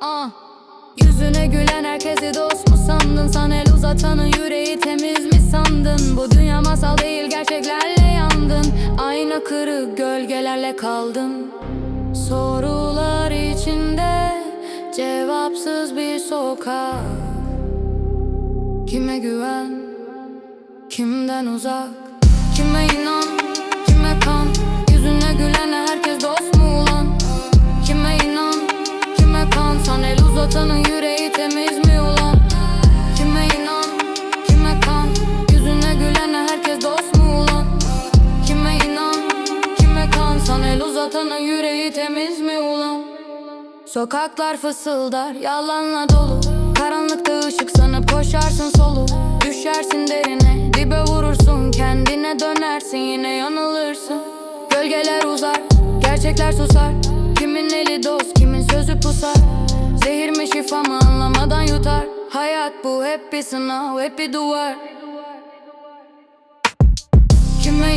ah Yüzüne gülen herkesi dost mu sandın? Sen el uzatanın yüreği temiz mi sandın? Bu dünya masal değil gerçeklerle yandın. Ayna kırık gölgelerle kaldın. Sorular içinde cevapsız bir sokak. Kime güven, kimden uzak? Kime inan, kime kan? Yüzüne gülen Uzatanın yüreği temiz mi ulan? Kime inan, kime kan? Yüzüne gülene herkes dost mu ulan? Kime inan, kime kan? San el uzatanın yüreği temiz mi ulan? Sokaklar fısıldar yalanla dolu. Karanlıkta ışık sanıp koşarsın solu. Düşersin derine dibe vurursun. Kendine dönersin yine yanılırsın. Gölgeler uzar gerçekler susar anlamadan yutar. Hayat bu hep bir sınav hep bir duvar. Kime